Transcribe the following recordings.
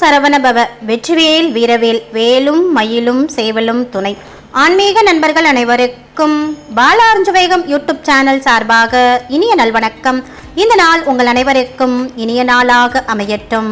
சரவணபவ வெற்றிவேல் வீரவேல் வேலும் மயிலும் சேவலும் துணை. ஆன்மீக நண்பர்கள் அனைவருக்கும் பாலார்ஜுவேகம் யூடியூப் சேனல் சார்பாக இனிய நல்வணக்கம். இந்த நாள் உங்கள் அனைவருக்கும் இனிய நாளாக அமையட்டும்.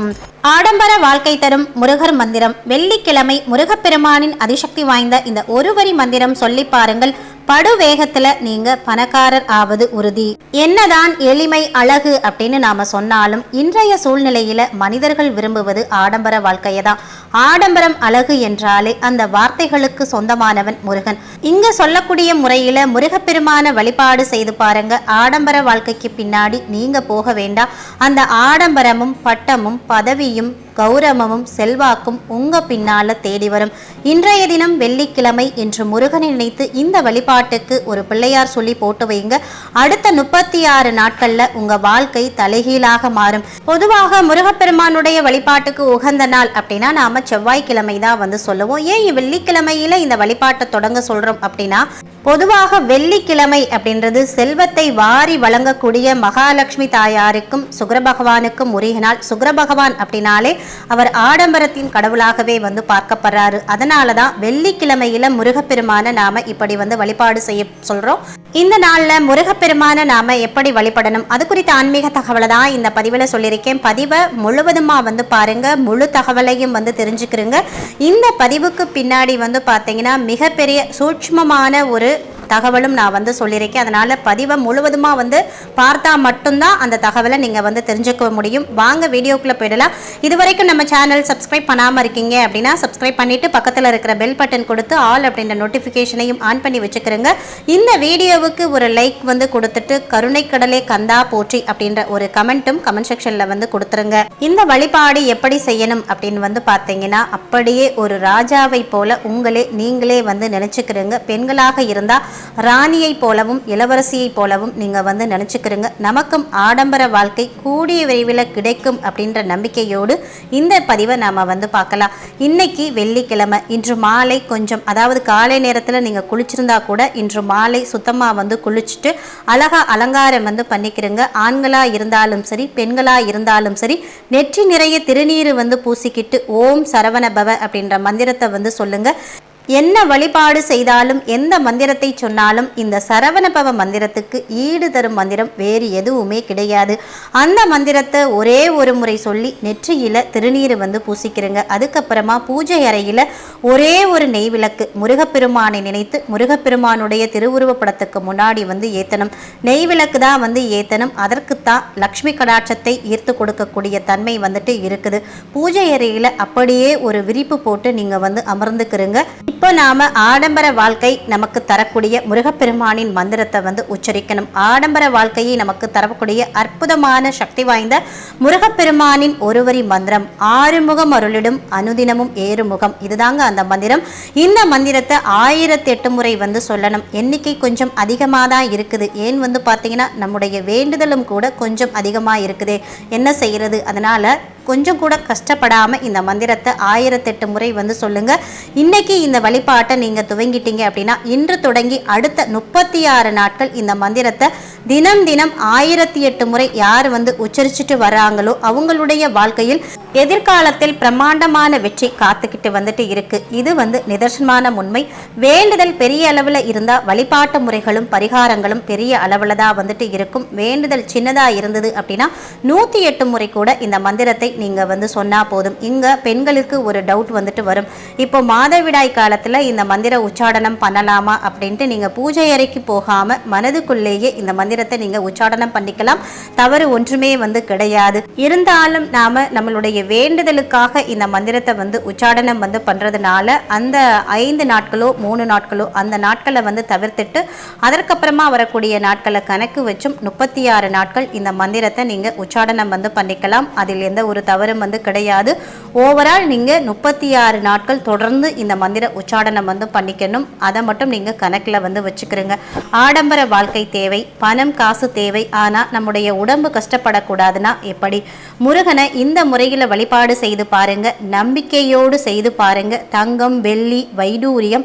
ஆடம்பர வாழ்க்கை தரும் முருகர் மந்திரம். வெள்ளிக்கிழமை முருகப்பெருமானின் அதிசக்தி வாய்ந்த இந்த ஒரு வரி மந்திரம் சொல்லி பாருங்கள். படு வேகத்துல நீங்க பணக்காரர் ஆவது உறுதி. என்னதான் எளிமை அழகு அப்படின்னு நாம சொன்னாலும் இன்றைய சூழ்நிலையில மனிதர்கள் விரும்புவது ஆடம்பர வாழ்க்கையை தான். ஆடம்பரம் அழகு என்றாலே அந்த வார்த்தைகளுக்கு சொந்தமானவன் முருகன். இங்க சொல்லக்கூடிய முறையில முருகப்பெருமான வழிபாடு செய்து பாருங்க. ஆடம்பர வாழ்க்கைக்கு பின்னாடி நீங்க போக வேண்டாம். அந்த ஆடம்பரமும் பட்டமும் பதவியும் ചെയ്യും கௌரவமும் செல்வாக்கும் உங்க பின்னால தேடி வரும். இன்றைய தினம் வெள்ளிக்கிழமை என்று முருகனை நினைத்து இந்த வழிபாட்டுக்கு ஒரு பிள்ளையார் சொல்லி போட்டு வைங்க. அடுத்த முப்பத்தி ஆறு நாட்கள்ல உங்க வாழ்க்கை தலைகீழாக மாறும். பொதுவாக முருகப்பெருமானுடைய வழிபாட்டுக்கு உகந்த நாள் அப்படின்னா நாம செவ்வாய்க்கிழமை தான் வந்து சொல்லுவோம். ஏன் வெள்ளிக்கிழமையில இந்த வழிபாட்டை தொடங்க சொல்றோம் அப்படின்னா பொதுவாக வெள்ளிக்கிழமை அப்படின்றது செல்வத்தை வாரி வழங்கக்கூடிய மகாலட்சுமி தாயாருக்கும் சுக்கிர பகவானுக்கும் உரிய நாள் சுக்கிர பகவான் அப்படின்னாலே அவர் ஆடம்பரத்தின் கடவுளாகவே வந்து பார்க்கப்படுறாரு. அதனால தான் வெள்ளிக்கிழமையில முருகப்பெருமான நாம இப்படி வந்து வழிபாடு செய்ய சொல்றோம். இந்த நாளில் முருகப்பெருமான நாம எப்படி வழிபடணும்? அது குறித்த ஆன்மீக தகவலை தான் இந்த பதிவில் சொல்லியிருக்கேன். பதிவை முழுவதுமாக வந்து பாருங்க. முழு தகவலையும் வந்து தெரிஞ்சுக்கிறோங்க இந்த பதிவுக்கு பின்னாடி வந்து பார்த்தீங்கன்னா மிகப்பெரிய சூட்சமமான ஒரு தகவலும் நான் வந்து சொல்லியிருக்கேன். அதனால் பதிவை முழுவதுமாக வந்து பார்த்தா மட்டும்தான் அந்த தகவலை நீங்கள் வந்து தெரிஞ்சுக்க முடியும். வாங்க வீடியோக்குள்ளே போயிடலாம். இது வரைக்கும் நம்ம சேனல் சப்ஸ்கிரைப் பண்ணாமல் இருக்கீங்க அப்படின்னா சப்ஸ்கிரைப் பண்ணிவிட்டு பக்கத்தில் இருக்கிற பெல் பட்டன் கொடுத்து ஆல் அப்படின்ற நோட்டிஃபிகேஷனையும் ஆன் பண்ணி வச்சுக்கிறோங்க. இந்த வீடியோவுக்கு ஒரு லைக் வந்து கொடுத்துட்டு கருணை கடலே கந்தா போற்றி அப்படின்ற ஒரு கமெண்ட்டும் கமெண்ட் செக்ஷனில் வந்து கொடுத்துருங்க. இந்த வழிபாடு எப்படி செய்யணும் அப்படின்னு வந்து பார்த்தீங்கன்னா அப்படியே ஒரு ராஜாவை போல உங்களே நீங்களே வந்து நினச்சிக்கிறீங்க. பெண்களாக இருந்தால் ராணியை போலவும் இளவரசியை போலவும் நீங்கள் வந்து நினச்சிக்கிறீங்க. நமக்கும் ஆடம்பர வாழ்க்கை கூடிய விரைவில் கிடைக்கும் அப்படின்ற நம்பிக்கையோடு இந்த பதிவை நாம் வந்து பார்க்கலாம். இன்னைக்கு வெள்ளிக்கிழமை இன்று மாலை கொஞ்சம் அதாவது காலை நேரத்தில் நீங்கள் குளிச்சிருந்தா கூட இன்று மாலை சுத்தமாக வந்து குளிச்சுட்டு அழகா அலங்காரம் வந்து பண்ணிக்கிறீங்க. ஆண்களாக இருந்தாலும் சரி பெண்களாக இருந்தாலும் சரி நெற்றி நிறைய திருநீர் வந்து பூசிக்கிட்டு ஓம் சரவண பவ அப்படின்ற மந்திரத்தை வந்து சொல்லுங்கள் என்ன வழிபாடு செய்தாலும் எந்த மந்திரத்தை சொன்னாலும் இந்த சரவணபவ மந்திரத்துக்கு ஈடு தரும் மந்திரம் வேறு எதுவுமே கிடையாது. அந்த மந்திரத்தை ஒரே ஒரு முறை சொல்லி நெற்றியில் திருநீர் வந்து பூசிக்கிறங்க. அதுக்கப்புறமா பூஜை அறையில் ஒரே ஒரு நெய் விளக்கு முருகப்பெருமானை நினைத்து முருகப்பெருமானுடைய திருவுருவப்படத்துக்கு முன்னாடி வந்து ஏத்தனும் நெய் விளக்கு தான் வந்து ஏத்தனும் அதற்குத்தான் லக்ஷ்மி கடாட்சத்தை ஈர்த்து கொடுக்கக்கூடிய தன்மை வந்துட்டு இருக்குது. பூஜை அறையில் அப்படியே ஒரு விரிப்பு போட்டு நீங்கள் வந்து அமர்ந்துக்கிறங்க. இப்போ நாம் ஆடம்பர வாழ்க்கை நமக்கு தரக்கூடிய முருகப்பெருமானின் மந்திரத்தை வந்து உச்சரிக்கணும். ஆடம்பர வாழ்க்கையை நமக்கு தரக்கூடிய அற்புதமான சக்தி வாய்ந்த முருகப்பெருமானின் ஒருவரி மந்திரம் ஆறுமுகம் அருளிடும் அனுதினமும் ஏறுமுகம். இதுதாங்க அந்த மந்திரம். இந்த மந்திரத்தை ஆயிரத்தி எட்டு முறை வந்து சொல்லணும். எண்ணிக்கை கொஞ்சம் அதிகமாக தான் இருக்குது. ஏன் வந்து பார்த்தீங்கன்னா நம்முடைய வேண்டுதலும் கூட கொஞ்சம் அதிகமாக இருக்குது. என்ன செய்கிறது அதனால கொஞ்சம் கூட கஷ்டப்படாமல் இந்த மந்திரத்தை ஆயிரத்தெட்டு முறை வந்து சொல்லுங்கள் இன்னைக்கு இந்த வழிபாட்டை நீங்கள் துவங்கிட்டீங்க அப்படின்னா இன்று தொடங்கி அடுத்த முப்பத்தி ஆறு நாட்கள் இந்த மந்திரத்தை தினம் தினம் ஆயிரத்தி எட்டு முறை யார் வந்து உச்சரிச்சுட்டு வராங்களோ அவங்களுடைய வாழ்க்கையில் எதிர்காலத்தில் பிரம்மாண்டமான வெற்றி காத்துக்கிட்டு வந்துட்டு இருக்கு. இது வந்து நிதர்சனமான உண்மை. வேண்டுதல் பெரிய அளவில் இருந்தால் வழிபாட்டு முறைகளும் பரிகாரங்களும் பெரிய அளவில் தான் வந்துட்டு இருக்கும். வேண்டுதல் சின்னதாக இருந்தது அப்படின்னா நூற்றி எட்டு முறை கூட இந்த மந்திரத்தை நீங்கள் வந்து சொன்னால் போதும். இங்கே பெண்களுக்கு ஒரு டவுட் வந்துட்டு வரும். இப்போ மாதவிடாய் காலத்தில் இந்த மந்திர உச்சாடனம் பண்ணலாமா அப்படின்ட்டு நீங்கள் பூஜை அறைக்கு போகாமல் மனதுக்குள்ளேயே இந்த மந்திரத்தை நீங்கள் உச்சாடனம் பண்ணிக்கலாம். தவறு ஒன்றுமே வந்து கிடையாது. இருந்தாலும் நாம் நம்மளுடைய வேண்டுதலுக்காக இந்த மந்திரத்தை வந்து உச்சாடனம் வந்து பண்ணுறதுனால அந்த ஐந்து நாட்களோ மூணு நாட்களோ அந்த நாட்களை வந்து தவிர்த்துட்டு அதற்கப்புறமா வரக்கூடிய நாட்களை கணக்கு வச்சும் முப்பத்தி ஆறு நாட்கள் இந்த மந்திரத்தை நீங்கள் உச்சாடனம் வந்து பண்ணிக்கலாம். அதில் எந்த ஒரு தவறும் வந்து கிடையாது. ஓவரால் நீங்கள் முப்பத்தி ஆறு நாட்கள் தொடர்ந்து இந்த மந்திர உச்சாடனம் வந்து பண்ணிக்கணும். அதை மட்டும் நீங்கள் கணக்கில் வந்து வச்சுக்கிறோங்க. ஆடம்பர வாழ்க்கை தேவை பணம் காசு தேவை. ஆனால் நம்முடைய உடம்பு கஷ்டப்படக்கூடாதுன்னா எப்படி? முருகனை இந்த முறையில் வழிபாடு செய்து பாருங்க நம்பிக்கையோடு செய்து பாருங்க. தங்கம் வெள்ளி வைடூரியம்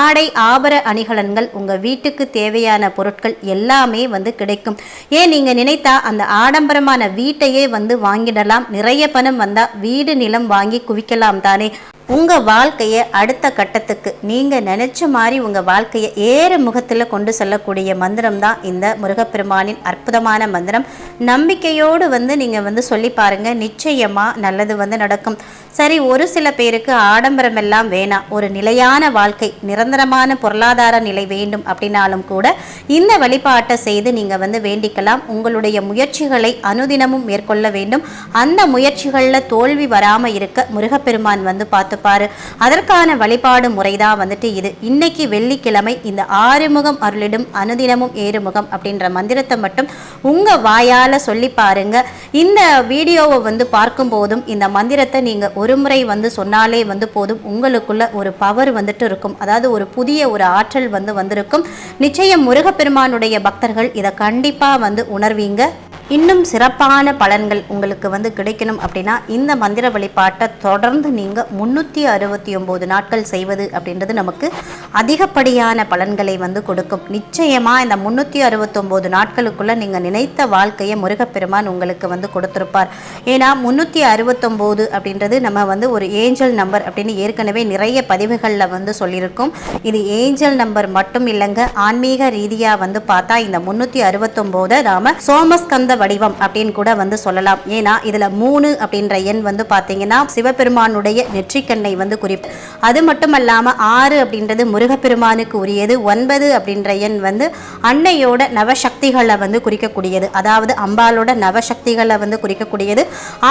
ஆடை ஆபர அணிகலன்கள் உங்கள் வீட்டுக்கு தேவையான பொருட்கள் எல்லாமே வந்து கிடைக்கும். ஏன் நீங்கள் நினைத்தா அந்த ஆடம்பரமான வீட்டையே வந்து வாங்கிடலாம்? நிறைய பணம் வந்தால் வீடு நிலம் வாங்கி குவிக்கலாம் தானே. உங்கள் வாழ்க்கையை அடுத்த கட்டத்துக்கு நீங்கள் நினச்ச மாதிரி உங்கள் வாழ்க்கையை ஏறு முகத்தில் கொண்டு செல்லக்கூடிய மந்திரம் தான் இந்த முருகப்பெருமானின் அற்புதமான மந்திரம். நம்பிக்கையோடு வந்து நீங்கள் வந்து சொல்லி பாருங்கள் நிச்சயமாக நல்லது வந்து நடக்கும். சரி ஒரு சில பேருக்கு ஆடம்பரம் எல்லாம் வேணாம். ஒரு நிலையான வாழ்க்கை நிரந்தரமான பொருளாதார நிலை வேண்டும் அப்படின்னாலும் கூட இந்த வழிபாட்டை செய்து நீங்கள் வந்து வேண்டிக்கலாம். உங்களுடைய முயற்சிகளை அனுதினமும் மேற்கொள்ள வேண்டும். அந்த முயற்சிகளில் தோல்வி வராமல் இருக்க முருகப்பெருமான் வந்து பார்த்து பார்த்துப்பாரு. அதற்கான வழிபாடு முறைதான் வந்துட்டு இது. இன்னைக்கு வெள்ளிக்கிழமை இந்த ஆறுமுகம் அருளிடும் அனுதினமும் ஏறுமுகம் அப்படின்ற மந்திரத்தை மட்டும் உங்க வாயால சொல்லி பாருங்க. இந்த வீடியோவை வந்து பார்க்கும் போதும் இந்த மந்திரத்தை நீங்க ஒரு முறை வந்து சொன்னாலே வந்து போதும். உங்களுக்குள்ள ஒரு பவர் வந்துட்டு இருக்கும். அதாவது ஒரு புதிய ஒரு ஆற்றல் வந்து வந்திருக்கும். நிச்சயம் முருகப்பெருமானுடைய பக்தர்கள் இதை கண்டிப்பா வந்து உணர்வீங்க. இன்னும் சிறப்பான பலன்கள் உங்களுக்கு வந்து கிடைக்கணும் அப்படின்னா இந்த மந்திர வழிபாட்டை தொடர்ந்து நீங்கள் முந்நூற்றி அறுபத்தி ஒம்பது நாட்கள் செய்வது அப்படின்றது நமக்கு அதிகப்படியான பலன்களை வந்து கொடுக்கும். நிச்சயமாக இந்த முந்நூற்றி அறுபத்தொம்போது நாட்களுக்குள்ளே நீங்கள் நினைத்த வாழ்க்கையை முருகப்பெருமான் உங்களுக்கு வந்து கொடுத்துருப்பார். ஏன்னா முந்நூற்றி அறுபத்தொம்போது அப்படின்றது நம்ம வந்து ஒரு ஏஞ்சல் நம்பர் அப்படின்னு ஏற்கனவே நிறைய பதிவுகளில் வந்து சொல்லியிருக்கோம். இது ஏஞ்சல் நம்பர் மட்டும் இல்லைங்க ஆன்மீக ரீதியாக வந்து பார்த்தா இந்த முந்நூற்றி அறுபத்தொம்போதை நாம் சோமஸ்கந்த வடிவம் அப்படின்னு கூட வந்து சொல்லலாம். ஏன்னா இதுல மூணு அப்படின்ற எண் வந்து பார்த்தீங்கன்னா சிவபெருமானுடைய நெற்றிக்கண்ணை வந்து குறிப்பு அது மட்டும் அல்லாம ஆறு அப்படின்றது முருகப்பெருமானுக்கு உரியது ஒன்பது அப்படின்ற எண் வந்து அன்னையோட நவசக்திகளை வந்து குறிக்கக்கூடியது. அதாவது அம்பாலோட நவசக்திகளை வந்து குறிக்கக்கூடியது.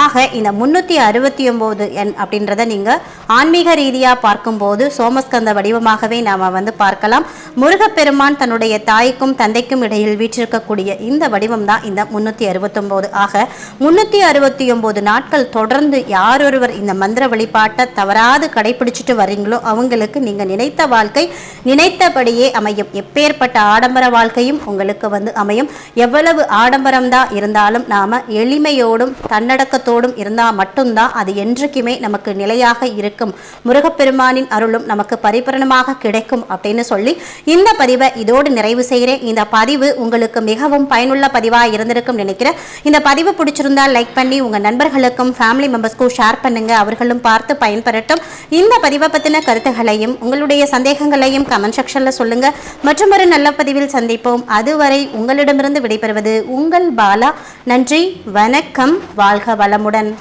ஆக இந்த முன்னூத்தி அறுபத்தி ஒன்பது எண் அப்படின்றத நீங்க ஆன்மீக ரீதியா பார்க்கும்போது சோமஸ்கந்த வடிவமாகவே நாம வந்து பார்க்கலாம். முருகப்பெருமான் தன்னுடைய தாய்க்கும் தந்தைக்கும் இடையில் வீற்றிருக்கக்கூடிய இந்த வடிவம் தான் இந்த முந்நூற்றி அறுபத்தொம்போது. ஆக முன்னூத்தி அறுபத்தி ஒன்பது நாட்கள் தொடர்ந்து யாரொருவர் இந்த மந்திர வழிபாட்டை தவறாது கடைபிடிச்சிட்டு வரீங்களோ அவங்களுக்கு நீங்கள் நினைத்த வாழ்க்கை நினைத்தபடியே அமையும். எப்பேற்பட்ட ஆடம்பர வாழ்க்கையும் உங்களுக்கு வந்து அமையும். எவ்வளவு ஆடம்பரம்தான் இருந்தாலும் நாம எளிமையோடும் தன்னடக்கத்தோடும் இருந்தால் மட்டும்தான் அது என்றைக்குமே நமக்கு நிலையாக இருக்கும். முருகப்பெருமானின் அருளும் நமக்கு பரிபூரணமாக கிடைக்கும் அப்படின்னு சொல்லி இந்த பதிவை இதோடு நிறைவு செய்கிறேன். இந்த பதிவு உங்களுக்கு மிகவும் பயனுள்ள பதிவாக இருந்திருக்கும் நினைக்கிறேன். இந்த பதிவு பிடிச்சிருந்தா லைக் பண்ணி உங்க நண்பர்களுக்கும் ஃபேமிலி மெம்பர்ஸ்க்கும் ஷேர் பண்ணுங்க. அவர்களும் பார்த்து பயன்பெறட்டும். இந்த பதிவை பற்றின கருத்துகளையும் உங்களுடைய சந்தேகங்களையும் கமெண்ட் செக்ஷனில் சொல்லுங்க. மற்றும் ஒரு நல்ல பதிவில் சந்திப்போம். அதுவரை உங்களிடமிருந்து விடைபெறுவது உங்கள் பாலா. நன்றி வணக்கம் வாழ்க வளமுடன்.